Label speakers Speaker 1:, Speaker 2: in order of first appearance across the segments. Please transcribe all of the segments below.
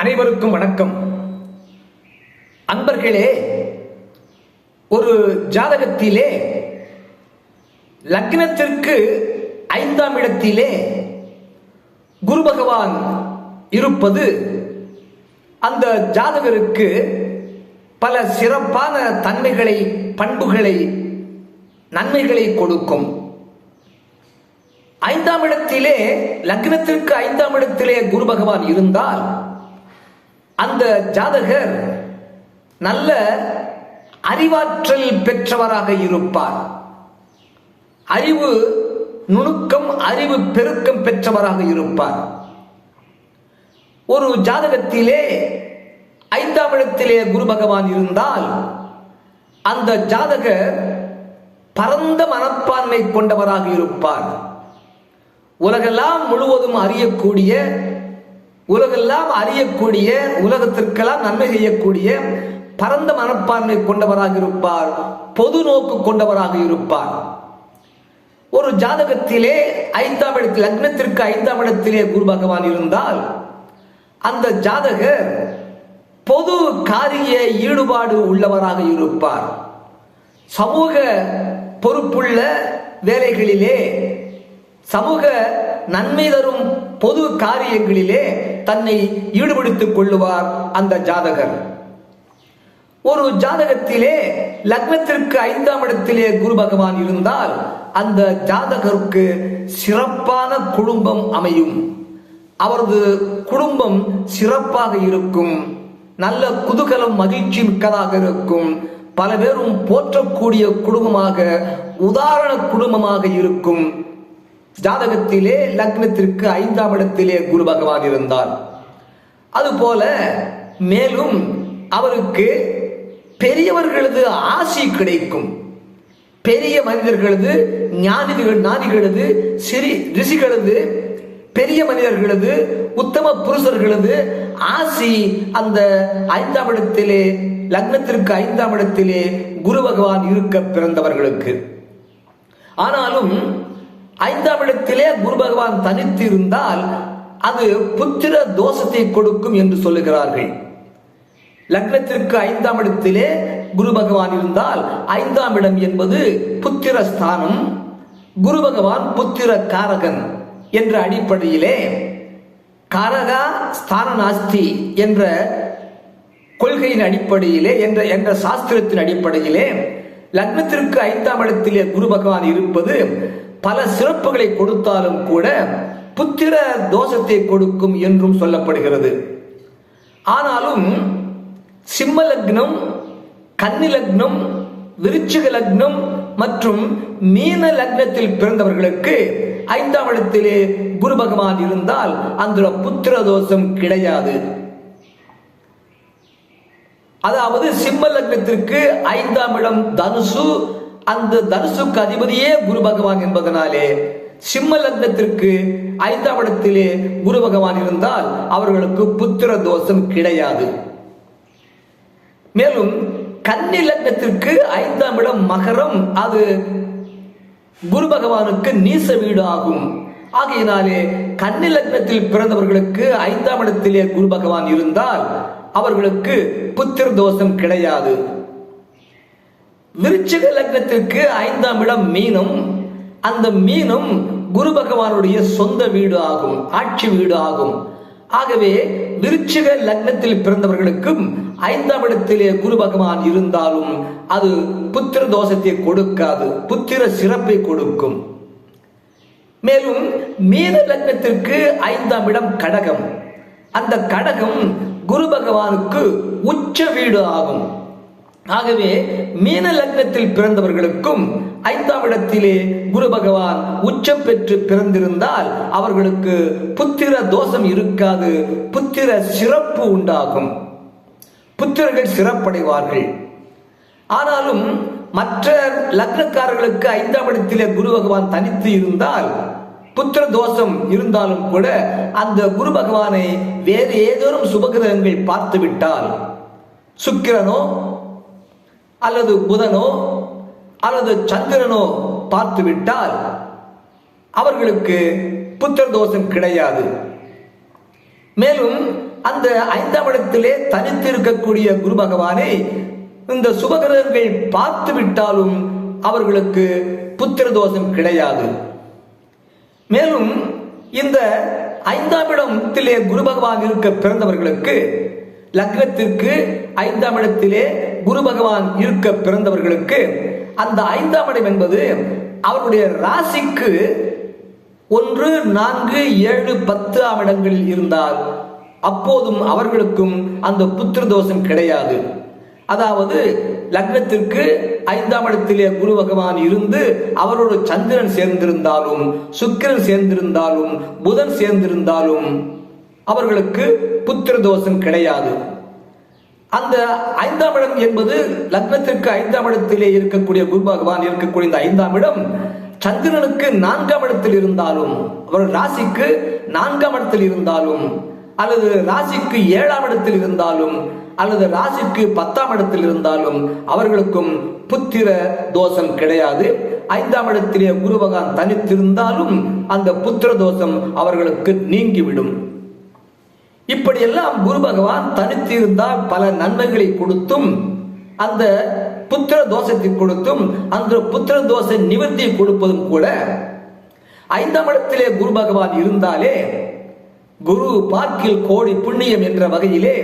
Speaker 1: அனைவருக்கும் வணக்கம். அன்பர்களே ஒரு ஜாதகத்திலே லக்னத்திற்கு ஐந்தாம் இடத்திலே குரு பகவான் இருப்பது அந்த ஜாதகருக்கு பல சிறப்பான தன்மைகளை பண்புகளை நன்மைகளை கொடுக்கும். ஐந்தாம் இடத்திலே லக்னத்திற்கு ஐந்தாம் இடத்திலே குரு பகவான் இருந்தால் அந்த ஜாதகர் நல்ல அறிவாற்றல் பெற்றவராக இருப்பார். அறிவு நுணுக்கம் அறிவு பெருக்கம் பெற்றவராக இருப்பார். ஒரு ஜாதகத்திலே ஐந்தாம் இடத்திலே குரு பகவான் இருந்தால் அந்த ஜாதகர் பரந்த மனப்பான்மை கொண்டவராக இருப்பார். உலகெல்லாம் முழுவதும் அறியக்கூடிய உலகெல்லாம் அறியக்கூடிய உலகத்திற்கெல்லாம் நன்மை செய்யக்கூடிய பரந்த மனப்பான்மை கொண்டவராக இருப்பார் பொது நோக்கு கொண்டவராக இருப்பார். ஒரு ஜாதகத்திலே ஐந்தாம் இடத்தில் லக்னத்திற்கு ஐந்தாம் இடத்திலே குரு பகவான் இருந்தால் அந்த ஜாதகர் பொது காரிய ஈடுபாடு உள்ளவராக இருப்பார். சமூக பொறுப்புள்ள வேலைகளிலே சமூக நன்மை தரும் பொது காரியங்களிலே தன்னை ஈடுபடுத்திக் கொள்ளுவார் அந்த ஜாதகர். ஒரு ஜாதகத்திலே லக்னத்திற்கு ஐந்தாம் இடத்திலே குரு பகவான் இருந்தால் அந்த ஜாதகருக்கு சிறப்பான குடும்பம் அமையும். அவரது குடும்பம் சிறப்பாக இருக்கும். நல்ல குதூகலம் மகிழ்ச்சி மிக்கதாக இருக்கும். பல பேரும் போற்றக்கூடிய குடும்பமாக உதாரண குடும்பமாக இருக்கும். ஜாதகத்திலே லக்னத்திற்கு ஐந்தாம் இடத்திலே குரு பகவான் இருந்தார். அதுபோல மேலும் அவருக்கு பெரியவர்களது ஆசி கிடைக்கும். பெரிய மனிதர்களது ஞானிகள் ஞானிகளது சிறி ரிஷிகளது பெரிய மனிதர்களது உத்தம புருஷர்களது ஆசி அந்த ஐந்தாம் இடத்திலே லக்னத்திற்கு ஐந்தாம் இடத்திலே குரு பகவான் இருக்க பிறந்தவர்களுக்கு. ஆனாலும் ஐந்தாம் இடத்திலே குரு பகவான் தனித்து இருந்தால் அது புத்திர தோஷத்தை கொடுக்கும் என்று சொல்லுகிறார்கள். லக்னத்திற்கு ஐந்தாம் இடத்திலே குரு பகவான் இருந்தால் ஐந்தாம் இடம் என்பது புத்திர ஸ்தானம் குரு பகவான் புத்திர காரகன் என்ற அடிப்படையிலே காரகா ஸ்தான நாஸ்தி என்ற கொள்கையின் அடிப்படையிலே என்ற என்ற சாஸ்திரத்தின் அடிப்படையிலே லக்னத்திற்கு ஐந்தாம் இடத்திலே குரு பகவான் இருப்பது பல சிறப்புகளை கொடுத்தாலும் கூட புத்திர தோஷத்தை கொடுக்கும் என்றும் சொல்லப்படுகிறது. ஆனாலும் சிம்ம லக்னம் கன்னி லக்னம் விருச்சிக லக்னம் மற்றும் மீன லக்னத்தில் பிறந்தவர்களுக்கு ஐந்தாம் இடத்திலே குரு பகவான் இருந்தால் அந்த புத்திர தோஷம் கிடையாது. அதாவது சிம்ம லக்னத்திற்கு ஐந்தாம் இடம் தனுசு அந்த தனுசுக்கு அதிபதியே குரு பகவான் என்பதனாலே சிம்ம லக்னத்திற்கு ஐந்தாம் இடத்திலே குரு பகவான் இருந்தால் அவர்களுக்கு புத்திர தோஷம் கிடையாது. மேலும் கன்னி லக்னத்திற்கு ஐந்தாம் இடம் மகரம் அது குரு பகவானுக்கு நீச வீடு ஆகும். ஆகையினாலே கன்னி லக்னத்தில் பிறந்தவர்களுக்கு ஐந்தாம் இடத்திலே குரு பகவான் இருந்தால் அவர்களுக்கு புத்திர தோஷம் கிடையாது. விருச்சிக லக்னத்திற்கு ஐந்தாம் இடம் மீனம் அந்த மீனம் குரு பகவானுடைய சொந்த வீடு ஆகும் ஆட்சி வீடு ஆகும். ஆகவே விருச்சிக லக்னத்தில் பிறந்தவர்களுக்கும் ஐந்தாம் இடத்திலே குரு பகவான் இருந்தாலும் அது புத்திர தோஷத்தை கொடுக்காது புத்திர சிறப்பை கொடுக்கும். மேலும் மீன லக்னத்திற்கு ஐந்தாம் இடம் கடகம். அந்த கடகம் குரு பகவானுக்கு உச்ச வீடு ஆகும். ஆகவே மீன லக்னத்தில் பிறந்தவர்களுக்கும் ஐந்தாம் இடத்திலே குரு பகவான் உச்சம் பெற்று பிறந்திருந்தால் அவர்களுக்கு புத்திர தோஷம் இருக்காது புத்திர சிறப்பு உண்டாகும். புத்திரர்கள் சிறப்படைவார்கள். ஆனாலும் மற்ற லக்னக்காரர்களுக்கு ஐந்தாம் இடத்திலே குரு பகவான் தனித்து இருந்தால் புத்திர தோஷம் இருந்தாலும் கூட அந்த குரு பகவானை வேறு ஏதோரும் சுபகிரகங்கள் பார்த்து விட்டால் சுக்கிரனோ அல்லது புதனோ அல்லது சந்திரனோ பார்த்து விட்டால் அவர்களுக்கு புத்திர தோஷம் கிடையாது. மேலும் அந்த ஐந்தாம் இடத்திலே தனித்து இருக்கக்கூடிய குரு பகவானை இந்த சுபகிரகங்கள் பார்த்து விட்டாலும் அவர்களுக்கு புத்திர தோஷம் கிடையாது. மேலும் இந்த ஐந்தாம் இடத்திலே குரு பகவான் இருக்க பிறந்தவர்களுக்கு லக்னத்திற்கு ஐந்தாம் இடத்திலே குரு பகவான் இருக்க பிறந்தவர்களுக்கு அந்த ஐந்தாம் இடம் என்பது அவருடைய ராசிக்கு ஒன்று நான்கு ஏழு பத்து ஆம் இடங்களில் இருந்தால் அப்போதும் அவர்களுக்கும் அந்த புத்திர தோஷம் கிடையாது. அதாவது லக்னத்திற்கு ஐந்தாம் இடத்திலே குரு பகவான் இருந்து அவரோடு சந்திரன் சேர்ந்திருந்தாலும் சுக்கிரன் சேர்ந்திருந்தாலும் புதன் சேர்ந்திருந்தாலும் அவர்களுக்கு புத்திர தோஷம் கிடையாது. அந்த ஐந்தாம் இடம் என்பது லக்னத்திற்கு ஐந்தாம் இடத்திலே இருக்கக்கூடிய குரு பகவான் இருக்கக்கூடிய இந்த ஐந்தாம் இடம். சந்திரனுக்கு நான்காம் இடத்தில் இருந்தாலும் அவர் ராசிக்கு நான்காம் இடத்தில் இருந்தாலும் அல்லது ராசிக்கு ஏழாம் இடத்தில் இருந்தாலும் அல்லது ராசிக்கு பத்தாம் இடத்தில் இருந்தாலும் அவர்களுக்கும் புத்திர தோஷம் கிடையாது. ஐந்தாம் இடத்திலே குருபகான் தனித்திருந்தாலும் அந்த புத்திர தோஷம் அவர்களுக்கு நீங்கிவிடும். இப்படியெல்லாம் குரு பகவான் தனித்து இருந்தால் பல நன்மைகளை கொடுத்தும் அந்த புத்திர தோஷத்தை கொடுத்தும் அந்த புத்திர தோஷ நிவர்த்தி கொடுப்பதும் கூட ஐந்தாம் இடத்திலே குரு பகவான் இருந்தாலே குரு பார்க்கில் கோடி புண்ணியம் என்ற வகையிலே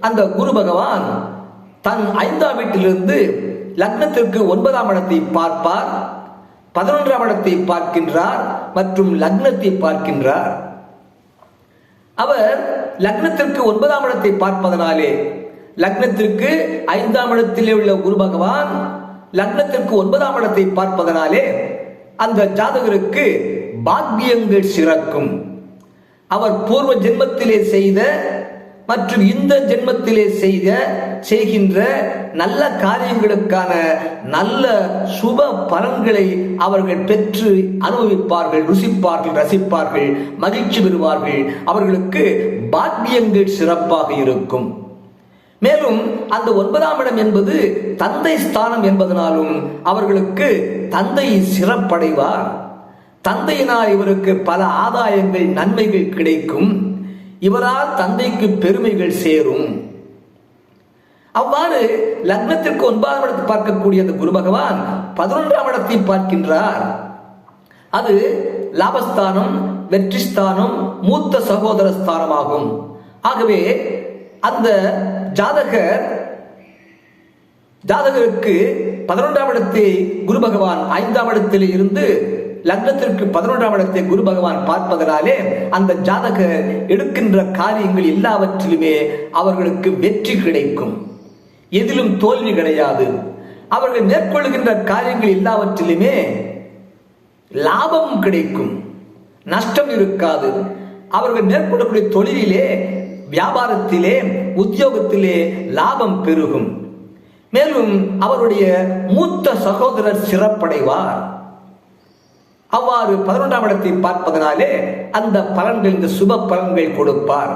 Speaker 1: அந்த குரு பகவான் தன் ஐந்தாம் வீட்டிலிருந்து லக்னத்திற்கு ஒன்பதாம் இடத்தை பார்ப்பார் பதினொன்றாம் இடத்தை பார்க்கின்றார் மற்றும் லக்னத்தை பார்க்கின்றார். அவர் லக்னத்திற்கு ஒன்பதாம் இடத்தை பார்ப்பதனாலே லக்னத்திற்கு ஐந்தாம் இடத்திலே உள்ள குரு பகவான் லக்னத்திற்கு ஒன்பதாம் இடத்தை பார்ப்பதனாலே அந்த ஜாதகருக்கு பாக்கியங்கள் சிறக்கும். அவர் பூர்வ ஜென்மத்திலே செய்த மற்றும் இந்த ஜென்மத்திலே செய்த செய்கின்ற நல்ல காரியங்களுக்கான நல்ல சுப பலன்களை அவர்கள் பெற்று அனுபவிப்பார்கள் ருசிப்பார்கள் ரசிப்பார்கள் மகிழ்ச்சி பெறுவார்கள். அவர்களுக்கு பாக்கியங்கள் சிறப்பாக இருக்கும். மேலும் அந்த ஒன்பதாம் இடம் என்பது தந்தை ஸ்தானம் என்பதனாலும் அவர்களுக்கு தந்தை சிறப்படைவார். தந்தையினால் இவருக்கு பல ஆதாயங்கள் நன்மைகள் கிடைக்கும். இவரால் தந்தைக்கு பெருமைகள் சேரும். அவ்வாறு லக்னத்திற்கு ஒன்பதாம் இடத்தை பார்க்கக்கூடிய அந்த குரு பகவான் பதினொன்றாம் இடத்தை பார்க்கின்றார். அது லாபஸ்தானம் வெற்றிஸ்தானம் மூத்த சகோதர ஸ்தானமாகும். ஆகவே அந்த ஜாதகர் ஜாதகருக்கு பதினொன்றாம் இடத்தை குரு பகவான் ஐந்தாம் இடத்தில் இருந்து லக்னத்திற்கு பதினொன்றாம் இடத்தை குரு பகவான் பார்ப்பதனாலே அந்த ஜாதகர் எடுக்கின்ற காரியங்கள் எல்லாவற்றிலுமே அவர்களுக்கு வெற்றி கிடைக்கும். எதிலும் தோல்வி கிடையாது. அவர்கள் மேற்கொள்கின்ற காரியங்கள் எல்லாவற்றிலுமே லாபம் கிடைக்கும். நஷ்டம் இருக்காது. அவர்கள் மேற்கொள்ளக்கூடிய தொழிலிலே வியாபாரத்திலே உத்தியோகத்திலே லாபம் பெருகும். மேலும் அவருடைய மூத்த சகோதரர் சிறப்படைவார். அவ்வாறு பதினொன்றாம் இடத்தை பார்ப்பதனாலே அந்த பலன்கள் இந்த சுப பலன்கள் கொடுப்பார்.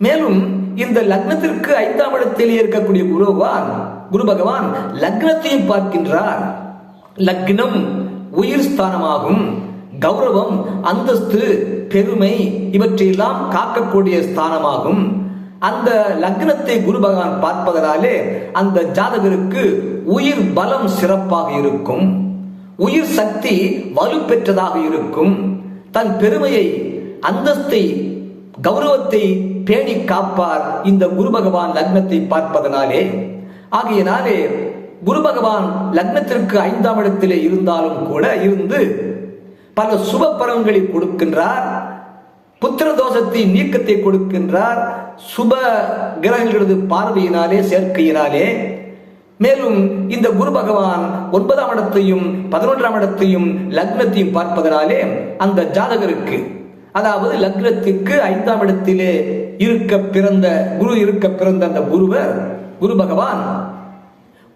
Speaker 1: மேலும் இந்த லக்னத்திற்கு ஐந்தாம் இடத்திலே இருக்கக்கூடிய குருவான் குரு பகவான் லக்னத்தையும் பார்க்கின்றார். லக்னம் உயிர் ஸ்தானமாகும் கௌரவம் அந்தஸ்து பெருமை இவற்றையெல்லாம் காக்கக்கூடிய ஸ்தானமாகும். அந்த லக்னத்தை குரு பகவான் பார்ப்பதனாலே அந்த ஜாதகருக்கு உயிர் பலம் சிறப்பாக இருக்கும். உயிர் சக்தி வலுப்பெற்றதாக இருக்கும். தன் பெருமையை அந்தஸ்தை கௌரவத்தை பேணி காப்பார் இந்த குரு பகவான் லக்னத்தை பார்ப்பதனாலே. ஆகையினாலே குரு பகவான் லக்னத்திற்கு ஐந்தாம் இடத்திலே இருந்தாலும் கூட இருந்து பல சுப பலன்களை கொடுக்கின்றார். புத்திர தோஷத்தை நீக்கத்தை கொடுக்கின்றார். சுப கிரகங்களது பார்வையினாலே சேர்க்கையினாலே மேலும் இந்த குரு பகவான் ஒன்பதாம் இடத்தையும் பதினொன்றாம் இடத்தையும் லக்னத்தையும் பார்ப்பதனாலே அந்த ஜாதகருக்கு அதாவது லக்னத்துக்கு ஐந்தாம் இடத்திலே இருக்க பிறந்த குரு இருக்க பிறந்த அந்த குருவர் குரு பகவான்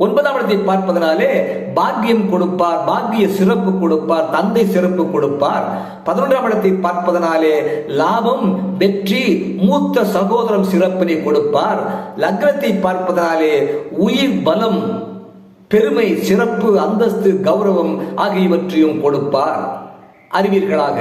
Speaker 1: ஒன்பதாம் இடத்தை பார்ப்பதனாலே பாக்கியம் கொடுப்பார் பாக்கிய சிறப்பு கொடுப்பார் தந்தை சிறப்பு கொடுப்பார். பதினொன்றாம் இடத்தை பார்ப்பதனாலே லாபம் வெற்றி மூத்த சகோதரம் சிறப்பினை கொடுப்பார். லக்னத்தை பார்ப்பதனாலே உயிர் பலம் பெருமை சிறப்பு அந்தஸ்து கௌரவம் ஆகியவற்றையும் கொடுப்பார். அறிவீர்களாக?